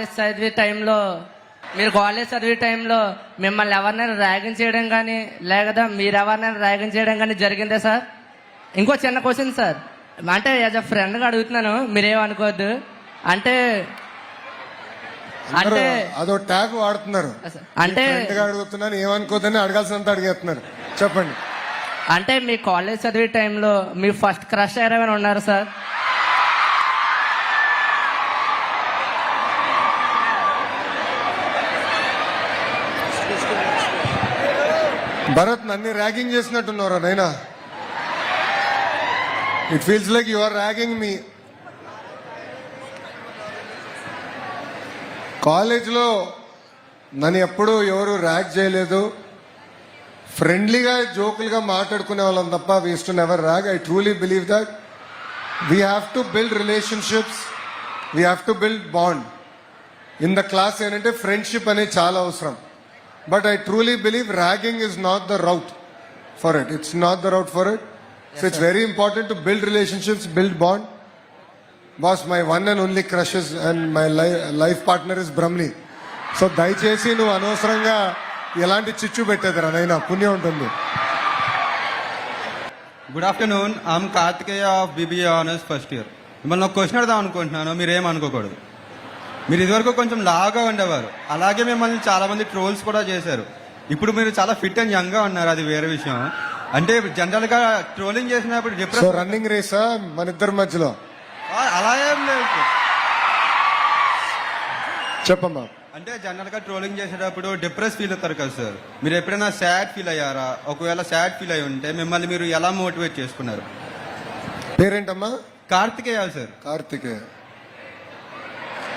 College చదివే టైంలో మీరు కాలేజ్ చదివే టైంలో మిమ్మల్ని ఎవరినైనా ర్యాగింగ్ చేయడం కానీ లేదా మీరు ఎవరినైనా ర్యాగింగ్ చేయడం కానీ జరిగిందా సార్? ఇంకో చిన్న క్వశ్చన్ సార్. అంటే యాజ్ అ ఫ్రెండ్గా అడుగుతున్నాను మీరేమనుకోవద్దు. అంటే అంటే అదో ట్యాగ్ వాడుతున్నారు. అంటే అడుగుతున్నాను ఏమనుకోదని అడగాల్సినంత అడిగేస్తున్నారు. చెప్పండి. అంటే మీ కాలేజ్ చదివే టైంలో మీ ఫస్ట్ క్రష్ ఎవరైనా ఉన్నారు సార్? భరత్ నన్ను ragging చేసినట్టున్నారా Naina. It feels like you are ragging me కాలేజ్లో నన్ను ఎప్పుడు ఎవరు ర్యాగ్ చేయలేదు. ఫ్రెండ్లీగా జోకులుగా మాట్లాడుకునే వాళ్ళం తప్ప we used to never rag I truly believe that we have to build relationships we have to build bond in the class ఏంటంటే ఫ్రెండ్షిప్ అనేది చాలా అవసరం. But I truly believe ragging is not the route for it it's not the route for it so it's very important to build relationships build bond boss my one and only crushes and my life partner is Brahmani so దయచేసి నువ్వు అనవసరంగా ఎలాంటి చిచ్చు పెట్టేదిరా నైనా పుణ్యం ఉంటుంది. Good afternoon I'm Karthikeya of BBA honours first year మిమ్మల్ని ఒక క్వశ్చన్ అడదాం అనుకుంటున్నాను. మీరు ఏమనుకోకూడదు మీరు ఇదివరకు కొంచెం లాగా ఉండేవారు. అలాగే మిమ్మల్ని చాలా మంది ట్రోల్స్ కూడా చేశారు. ఇప్పుడు మీరు చాలా ఫిట్ అండ్ యంగ్గా ఉన్నారు అది వేరే విషయం. అంటే జనరల్గా ట్రోలింగ్ చేసినప్పుడు రన్నింగ్ రేసా మన ఇద్దరి మధ్యలో? అలా ఏం లేదు. చెప్పమ్మా అంటే జనరల్గా ట్రోలింగ్ చేసేటప్పుడు డిప్రెస్ ఫీల్ అవుతారు కదా సార్. మీరు ఎప్పుడైనా సాడ్ ఫీల్ అయ్యారా? ఒకవేళ సాడ్ ఫీల్ అయి ఉంటే మిమ్మల్ని మీరు ఎలా మోటివేట్ చేసుకున్నారు? పేరేంటమ్మా? కార్తికేయ సార్. కార్తికేయ.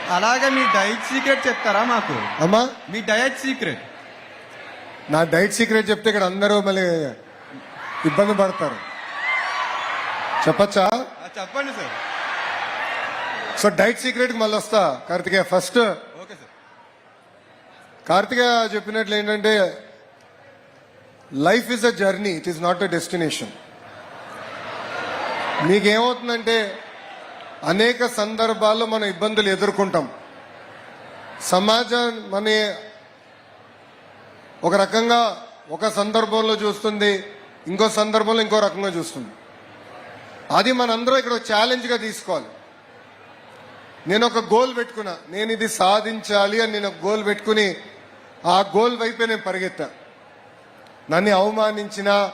అలాగే మీ డైట్ సీక్రెట్ చెప్తారా మాకు? అమ్మా. మీ డయట్ సీక్రెట్. నా డైట్ సీక్రెట్ చెప్తే ఇక్కడ అందరూ మళ్ళీ ఇబ్బంది పడతారు. చెప్పచ్చా? చెప్పండి సార్. సో డైట్ సీక్రెట్ మళ్ళీ వస్తా Karthikeya. First okay sir. Karthikeya చెప్పినట్లు ఏంటంటే life is a journey it is not a destination. మీకేమవుతుందంటే అనేక సందర్భాల్లో మనం ఇబ్బందులు ఎదుర్కొంటాం. సమాజం మన ఒక రకంగా ఒక సందర్భంలో చూస్తుంది ఇంకో సందర్భంలో ఇంకో రకంగా చూస్తుంది. అది మనందరం ఇక్కడ ఛాలెంజ్గా తీసుకోవాలి. నేను ఒక గోల్ పెట్టుకున్నా నేను ఇది సాధించాలి అని నేను ఒక గోల్ పెట్టుకుని ఆ గోల్ వైపే నేను పరిగెత్తా. నన్ను అవమానించినా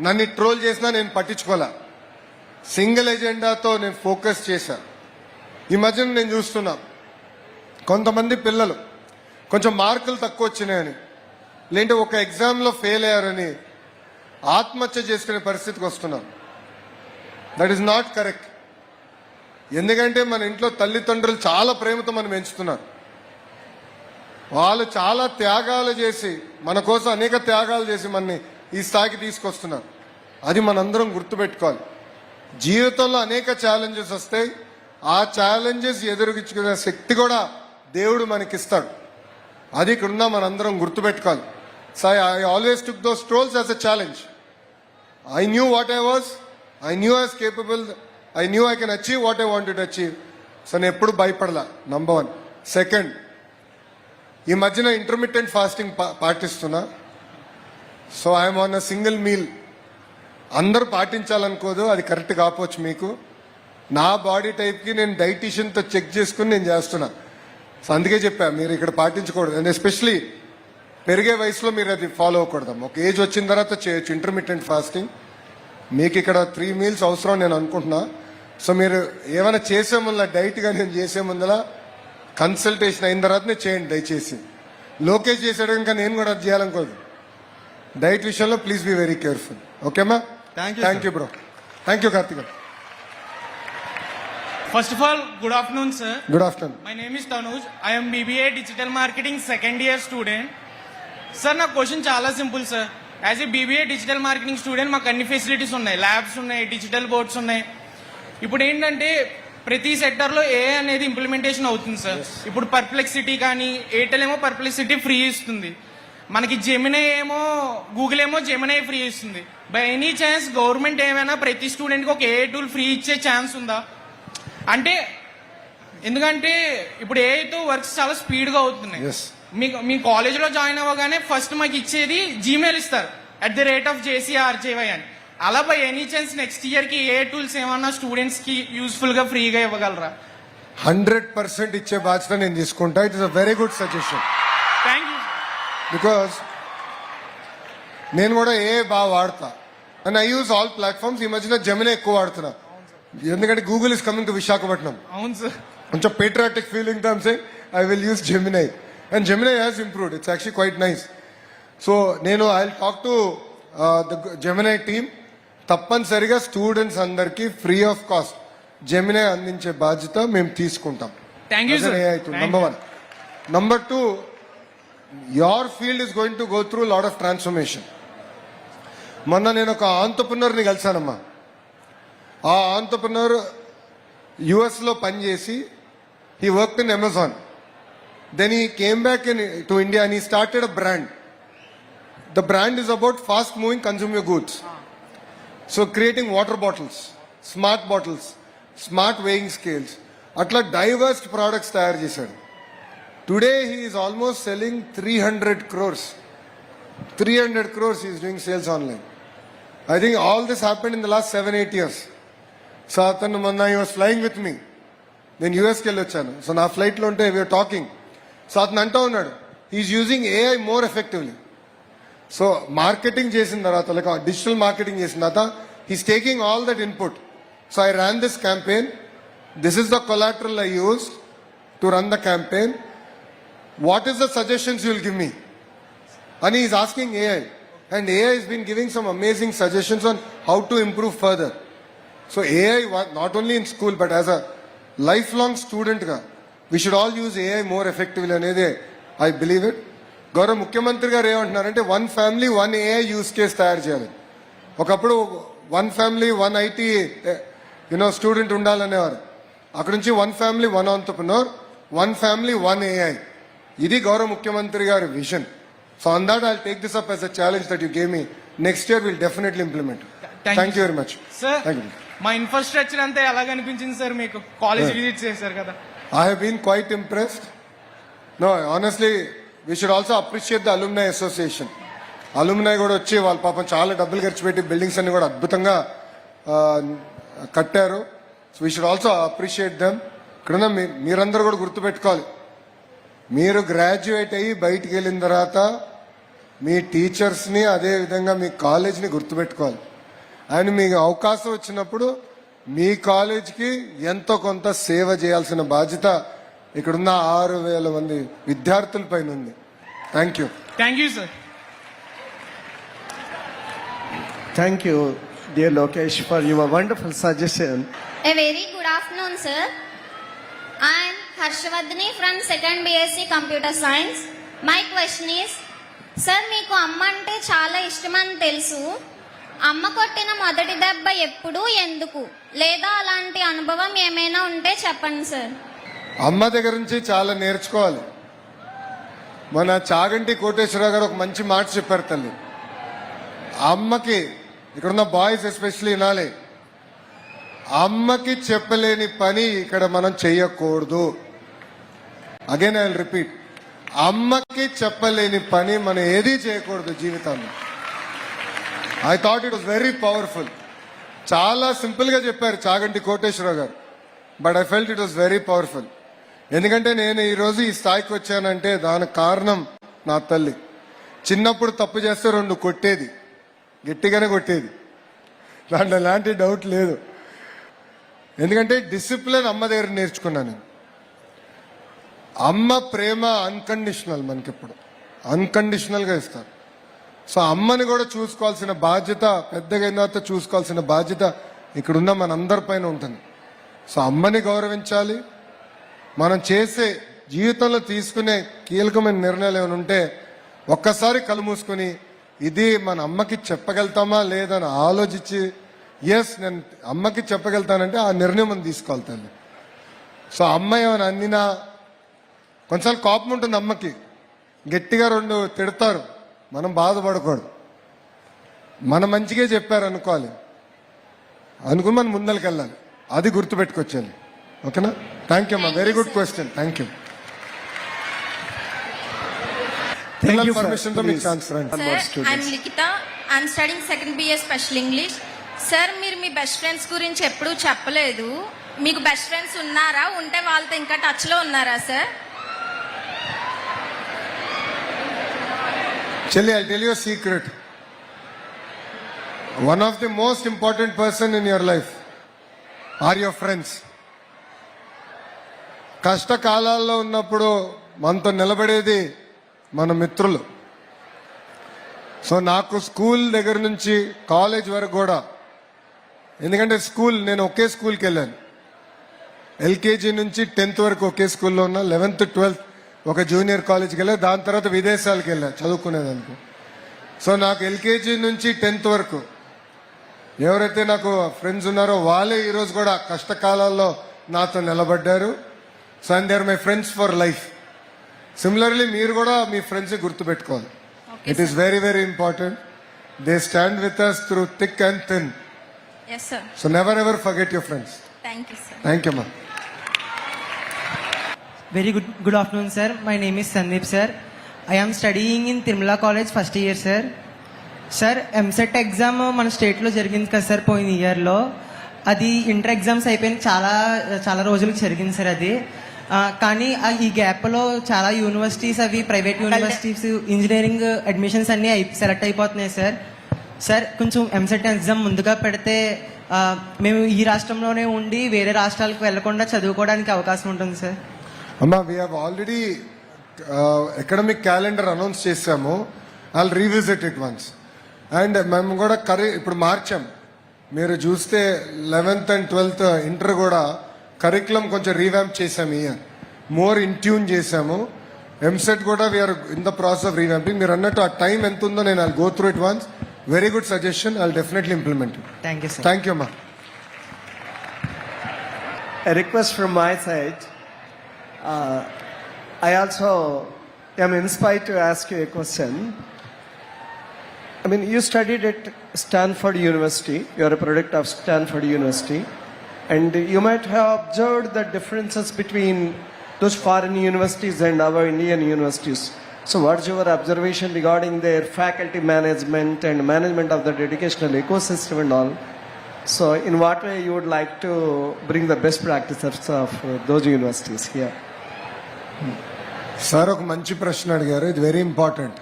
నన్ను ట్రోల్ చేసినా నేను పట్టించుకోలే. సింగిల్ ఎజెండాతో నేను ఫోకస్ చేశాను ఈ మధ్యన నేను చూస్తున్నా. కొంతమంది పిల్లలు కొంచెం మార్కులు తక్కువ వచ్చినాయని లేదంటే ఒక ఎగ్జామ్లో ఫెయిల్ అయ్యారని ఆత్మహత్య చేసుకునే పరిస్థితికి వస్తున్నాం. దట్ ఈస్ నాట్ కరెక్ట్ ఎందుకంటే మన ఇంట్లో తల్లిదండ్రులు చాలా ప్రేమతో మనం పెంచుతున్నారు వాళ్ళు చాలా త్యాగాలు చేసి మన కోసం అనేక త్యాగాలు చేసి మనని ఈ స్థాయికి తీసుకొస్తున్నారు. అది మనందరం గుర్తుపెట్టుకోవాలి. జీవితంలో అనేక ఛాలెంజెస్ వస్తాయి. ఆ ఛాలెంజెస్ ఎదురుగించుకునే శక్తి కూడా దేవుడు మనకిస్తాడు. అది ఇక్కడున్న మనందరం గుర్తుపెట్టుకోవాలి. So I always took those trolls as a challenge I knew what I was I knew as capable I knew I can achieve what I wanted achieve so నేను ఎప్పుడు భయపడలా. నంబర్ వన్ సెకండ్ ఈ మధ్యన intermediate fasting పాటిస్తున్నా. So I'm on a single meal అందరూ పాటించాలనుకోదు అది correct కాపోవచ్చు మీకు. నా బాడీ టైప్కి నేను డైటీషియన్తో చెక్ చేసుకుని నేను చేస్తున్నా. సో అందుకే చెప్పా మీరు ఇక్కడ పాటించకూడదు. అండ్ ఎస్పెషలీ పెరిగే వయసులో మీరు అది ఫాలో అవ్వకూడదు. ఒక ఏజ్ వచ్చిన తర్వాత చేయొచ్చు ఇంటర్మీడియట్ ఫాస్టింగ్ మీకు ఇక్కడ త్రీ మీల్స్ అవసరం నేను అనుకుంటున్నా. సో మీరు ఏమైనా చేసే ముందులా డైట్గా నేను చేసే ముందలా కన్సల్టేషన్ అయిన తర్వాతనే చేయండి దయచేసి. లోకేష్ చేసాడు ఇంకా నేను కూడా అది చేయాలనుకోదు. డైట్ విషయంలో please be very careful ఓకేమా thank sir. You bro thank you Karthik First of all, good afternoon, sir. Good afternoon My name is Tanuj. I am BBA Digital Marketing second year student. Sir నా question చాలా simple sir as a BBA digital marketing student మాకు అన్ని facilities ఉన్నాయి. Labs ఉన్నాయి digital boards ఉన్నాయి. ఇప్పుడు ఏంటంటే ప్రతి సెక్టర్లో ఏ అనేది ఇంప్లిమెంటేషన్ అవుతుంది సార్ ఇప్పుడు పర్ప్లెక్సిటీ కానీ ఎయిర్టెల్ ఏమో పర్ప్లెక్సిటీ ఫ్రీ ఇస్తుంది. మనకి జెమినే ఏమో గూగుల్ ఏమో జెమినే ఫ్రీ ఇస్తుంది. బై ఎనీ ఛాన్స్ గవర్నమెంట్ ఏమైనా ప్రతి స్టూడెంట్కి ఒక ఏ టూల్ ఫ్రీ ఇచ్చే ఛాన్స్ ఉందా? అంటే ఎందుకంటే ఇప్పుడు ఏఐతో వర్క్స్ చాలా స్పీడ్గా అవుతున్నాయి. మీకు మీ కాలేజ్లో జాయిన్ అవ్వగానే ఫస్ట్ మాకు ఇచ్చేది జీమెయిల్ ఇస్తారు. At the rate of JCRJY అని. అలా బై ఎనీ ఛాన్స్ నెక్స్ట్ ఇయర్కి ఏ టూల్స్ ఏమన్నా స్టూడెంట్స్కి యూస్ఫుల్గా ఫ్రీగా ఇవ్వగలరా? హండ్రెడ్ పర్సెంట్ ఇచ్చే బాధ్యత నేను తీసుకుంటా. It is a very good suggestion because నేను కూడా ఏ బాగా వాడతా. And I use all platforms ఈ మధ్యన జమినే ఎక్కువ వాడుతున్నా. ఎందుకంటే Google is coming to Visakhapatnam అవును సార్. కొంచెం పేట్రియాటిక్ ఫీలింగ్తో say I will use Gemini and Gemini has improved it's actually quite nice so నేను I talk to the Gemini team తప్పనిసరిగా స్టూడెంట్స్ అందరికీ ఫ్రీ ఆఫ్ కాస్ట్ జెమినై అందించే బాధ్యత మేము తీసుకుంటాం. Thank you sir number one number two your field is going to go through lot of transformation మొన్న నేను ఒక ఆంటర్ప్రినర్ని కలిశానమ్మా. ఆ ఆంటర్ప్రినర్ యుఎస్లో పనిచేసి he work in Amazon then he came back in to India and he started a brand the brand is about fast moving consumer goods so creating water bottles smart bottles smart weighing scales అట్లా diverse products తయారు చేశాడు. Today he's almost selling three hundred crores three hundred crores is doing sales online I think all this happened in the last seven eight years so అతను మొన్న ఈ was flying with me నేను యూఎస్కి వెళ్ళి వచ్చాను so నా ఫ్లైట్లో ఉంటే we are talking so అతను అంటూ ఉన్నాడు is using AI more effectively so marketing చేసిన తర్వాత లైక్ డిజిటల్ మార్కెటింగ్ చేసిన తర్వాత he's taking all that input so I ran this campaign this is the collateral I use to run the campaign what is the suggestions you'll give me and he is asking AI. And AI has been giving some amazing suggestions on how to improve further. So AI, wa- not only in school, but as a lifelong student, ga, we should all use AI more effectively అనేది I believe it గౌరవ ముఖ్యమంత్రి గారు ఏమంటున్నారంటే one family one AI use case తయారు చేయాలి ఒకప్పుడు one family one IT you know student ఉండాలనేవారు అక్కడ నుంచి one family one entrepreneur one family one AI ఇది గౌరవ ముఖ్యమంత్రి గారి vision. So on that I take this up as a challenge that you gave me next year will definitely implement thank you very much sir మా infrastructure అంతా ఎలా కనిపించింది sir మీకు? College. Visit చేశారు కదా. Have been quite impressed. No, honestly, we should also appreciate the alumni association. అలుమినాయ్ కూడా వచ్చి వాళ్ళ పాపం చాలా డబ్బులు ఖర్చు పెట్టి బిల్డింగ్స్ అన్ని కూడా అద్భుతంగా కట్టారు. So we should also appreciate them ఇక్కడున్న మీ- మీరందరూ కూడా గుర్తుపెట్టుకోవాలి. మీరు గ్రాడ్యుయేట్ అయ్యి బయటికి వెళ్ళిన తర్వాత మీ టీచర్స్ని అదే విధంగా మీ కాలేజ్ని గుర్తుపెట్టుకోవాలి అండ్ మీకు అవకాశం వచ్చినప్పుడు మీ కాలేజ్కి ఎంతో కొంత సేవ చేయాల్సిన బాధ్యత ఇక్కడున్న ఆరు వేల మంది విద్యార్థుల పైన ఉంది thank you thank you sir Thank you, dear Lokesh, for your wonderful suggestion. A very good afternoon, sir. I am Harshvardhani from second BSc Computer Science. My question is, sir మీకు అమ్మ అంటే చాలా ఇష్టమని తెలుసు. అమ్మ కొట్టిన మొదటి దెబ్బ ఎప్పుడు ఎందుకు? లేదా అలాంటి అనుభవం ఏమైనా ఉంటే చెప్పండి సార్ అమ్మ దగ్గర నుంచి చాలా నేర్చుకోవాలి. మన చాగంటి కోటేశ్వరరావు గారు ఒక మంచి మాట చెప్పారు తల్లి. అమ్మకి ఇక్కడున్న బాయ్స్ ఎస్పెషల్లీ వినాలి. అమ్మకి చెప్పలేని పని ఇక్కడ మనం చేయకూడదు అగైన్ ఐ రిపీట్ అమ్మకి చెప్పలేని పని మనం ఏదీ చేయకూడదు జీవితంలో. I thought it was very powerful చాలా సింపుల్గా చెప్పారు చాగంటి కోటేశ్వరరావు గారు. But I felt it was very powerful ఎందుకంటే నేను ఈ రోజు ఈ స్థాయికి వచ్చానంటే దానికి కారణం నా తల్లి. చిన్నప్పుడు తప్పు చేస్తే రెండు కొట్టేది. గట్టిగానే కొట్టేది. దాంట్లో ఎలాంటి డౌట్ లేదు. ఎందుకంటే డిసిప్లిన్ అమ్మ దగ్గర నేర్చుకున్నాను నేను. అమ్మ ప్రేమ అన్కండిషనల్ మనకిప్పుడు. అన్కండిషనల్గా ఇస్తారు. సో అమ్మని కూడా చూసుకోవాల్సిన బాధ్యత పెద్దగా అయిన తర్వాత చూసుకోవాల్సిన బాధ్యత ఇక్కడున్న మనందరి పైన ఉంటుంది. సో అమ్మని గౌరవించాలి. మనం చేసే జీవితంలో తీసుకునే కీలకమైన నిర్ణయాలు ఏమైనా ఉంటే ఒక్కసారి కళ్ళు మూసుకొని ఇది మన అమ్మకి చెప్పగలుగుతామా లేదని ఆలోచించి ఎస్ నేను అమ్మకి చెప్పగలుగుతానంటే ఆ నిర్ణయం తీసుకోవాలి తల్లి. సో అమ్మ ఏమైనా అన్నినా కొంచెం కోపం ఉంటుంది అమ్మకి. గట్టిగా రెండు తిడతారు. మనం బాధపడకూడదు. మన మంచిగా చెప్పారు అనుకోవాలి. అనుకుని మనం ముందరికి వెళ్ళాలి. అది గుర్తుపెట్టుకొచ్చాను ఓకేనా? థ్యాంక్ యూ అమ్మా Thank very you, good. Question thank you Thank పిల్లల you, sir. పర్మిషన్తో మీకు. ఛాన్స్ రండి. I'm Likhitha I'm studying second BA special English sir మీరు మీ బెస్ట్ ఫ్రెండ్స్ గురించి ఎప్పుడూ చెప్పలేదు. మీకు బెస్ట్ ఫ్రెండ్స్ ఉన్నారా? ఉంటే వాళ్ళతో ఇంకా టచ్లో ఉన్నారా సార్ చెల్లి I tell you secret one of the most important person in your life are your friends కష్టకాలాల్లో ఉన్నప్పుడు మనతో నిలబడేది మన మిత్రులు. సో నాకు స్కూల్ దగ్గర నుంచి కాలేజ్ వరకు కూడా ఎందుకంటే స్కూల్ నేను ఒకే స్కూల్కి వెళ్ళాను. ఎల్కేజీ నుంచి టెన్త్ వరకు ఒకే స్కూల్లో ఉన్నా లెవెన్త్ ట్వెల్త్ ఒక జూనియర్ కాలేజ్కి వెళ్ళా దాని తర్వాత విదేశాలకు వెళ్ళా చదువుకునేదానికి. సో నాకు ఎల్కేజీ నుంచి టెన్త్ వరకు ఎవరైతే నాకు ఫ్రెండ్స్ ఉన్నారో వాళ్ళే ఈరోజు కూడా కష్టకాలాల్లో నాతో నిలబడ్డారు. So and they are my friends for life similarly మీరు కూడా మీ ఫ్రెండ్స్ గుర్తుపెట్టుకోవాలి. It is very very important they stand with us through thick and thin yes sir so never ever forget your friends thank you sir thank you అమ్మా Very good, good afternoon, sir. My name is Sandeep, sir. I am studying in Tirumala College first year, sir. Sir EAMCET exam మన స్టేట్లో జరిగింది కదా sir పోయిన ఇయర్లో అది inter exams అయిపోయిన చాలా చాలా రోజులకు జరిగింది సార్ అది. కానీ ఆ ఈ గ్యాప్లో చాలా యూనివర్సిటీస్ అవి ప్రైవేట్ యూనివర్సిటీస్ ఇంజనీరింగ్ అడ్మిషన్స్ అన్నీ సెలెక్ట్ అయిపోతున్నాయి సార్ సార్ కొంచెం ఎంసెట్ ఎగ్జామ్ ముందుగా పెడితే మేము ఈ రాష్ట్రంలోనే ఉండి వేరే రాష్ట్రాలకు వెళ్ళకుండా చదువుకోవడానికి అవకాశం ఉంటుంది సార్. అమ్మా we have already academic calendar announce చేసాము. I'll revisit it once and మేము కూడా కరీ ఇప్పుడు మార్చాం. మీరు చూస్తే లెవెన్త్ అండ్ ట్వెల్త్ ఇంటర్ కూడా కరికులం కొంచెం రీవ్యాంప్ చేసాము year more in tune EAMCET కూడా we're in the process of revamping మీరు అన్నట్టు ఆ టైం ఎంత ఉందో నేను I go through it once Very good suggestion I definitely implement thank you sir thank you అమ్మా A request from my side. Uh, I also am inspired to ask you a question. I mean, you studied at Stanford University. You are a product of Stanford University. And you might have observed the differences between those foreign universities and our Indian universities. So what your observation regarding their faculty management and management of that educational ecosystem and all so in what way you would like to bring the best practices of those universities here sir ఒక మంచి ప్రశ్న అడిగారు. ఇది very important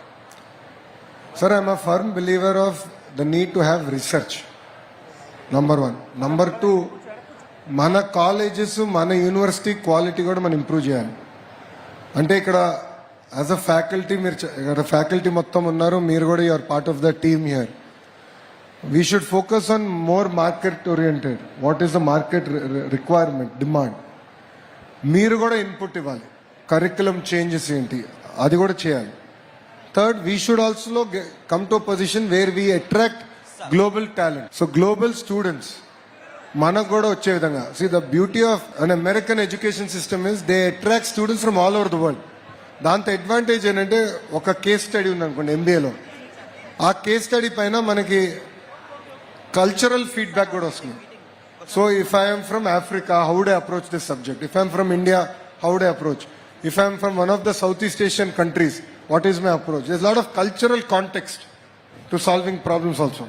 sir I'm a firm believer of the need to have research number one number two మన colleges మన university quality కూడా మనం improve చేయాలి. అంటే ఇక్కడ యాజ్ అ ఫ్యాకల్టీ మీరు ఇక్కడ ఫ్యాకల్టీ మొత్తం ఉన్నారు మీరు కూడా you're part of the team here we should focus on more market oriented what is the market requirement demand మీరు కూడా ఇన్పుట్ ఇవ్వాలి. కరికులం చేంజెస్ ఏంటి? అది కూడా చేయాలి. Third we should also come to position where we attract global talent so global students మనకు కూడా వచ్చే విధంగా. See the beauty of an American education system is they attract students from all over the world దాంతో advantage ఏంటంటే ఒక case study ఉంది అనుకోండి ఎంబీఏలో ఆ కేస్ స్టడీ పైన మనకి కల్చరల్ ఫీడ్బ్యాక్ కూడా వస్తుంది. So if I'm from Africa how they approach this subject if I'm from India how they approach if I'm from one of the south east Asian countries what is my approach is lot of cultural context to solving problems also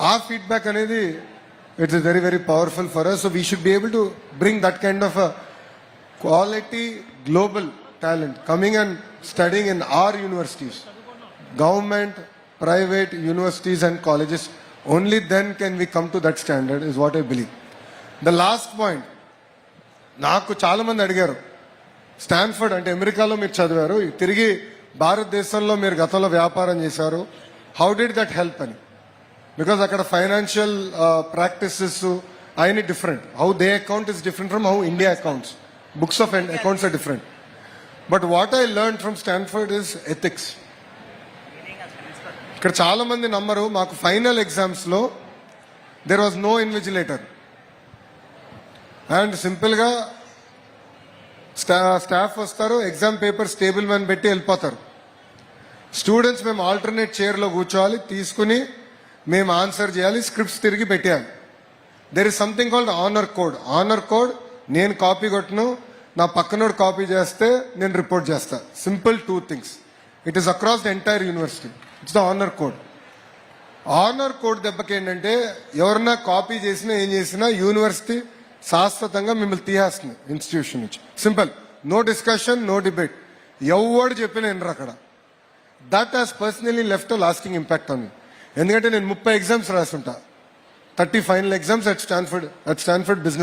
uh feedback అనేది it's very very powerful for us so we should be able to bring that kind of quality global talent coming and studying in are universities government private universities and colleges only then can we come to that standard is what I believe the last point నాకు చాలా మంది అడిగారు Stanford అంటే అమెరికాలో మీరు చదివారు తిరిగి భారతదేశంలో మీరు గతంలో వ్యాపారం చేశారు హౌ డిడ్ దట్ హెల్ప్ అని? బికాస్ అక్కడ ఫైనాన్షియల్ ప్రాక్టీసెస్ అయిన different how they account is different from how India accounts books of accounts are different but what I learn from Stanford is ethics ఇక్కడ చాలా మంది నమ్మరు మాకు ఫైనల్ ఎగ్జామ్స్లో there was no invigilator and సింపుల్గా స్టా staff వస్తారు ఎగ్జామ్ పేపర్స్ టేబుల్ మీద పెట్టి వెళ్ళిపోతారు. స్టూడెంట్స్ మేము ఆల్టర్నేట్ చైర్లో కూర్చోవాలి తీసుకుని మేము ఆన్సర్ చేయాలి స్క్రిప్ట్స్ తిరిగి పెట్టేయాలి. There is something called honour code honour code నేను కాపీ కొట్టను నా పక్కనోడు కాపీ చేస్తే నేను రిపోర్ట్ చేస్తా. Simple two things it is across the entire university it's the honour code honour code దెబ్బకి ఏంటంటే ఎవరన్నా కాపీ చేసినా ఏం చేసినా యూనివర్సిటీ శాశ్వతంగా మిమ్మల్ని తీసేస్తుంది ఇన్స్టిట్యూషన్ నుంచి. Simple no discussion no debate ఎవడు చెప్పిన వినరు అక్కడ. That has personally left lasting impact on ఎందుకంటే నేను ముప్పై exams రాసుంటా. Thirty final exams at Stanford at Stanford business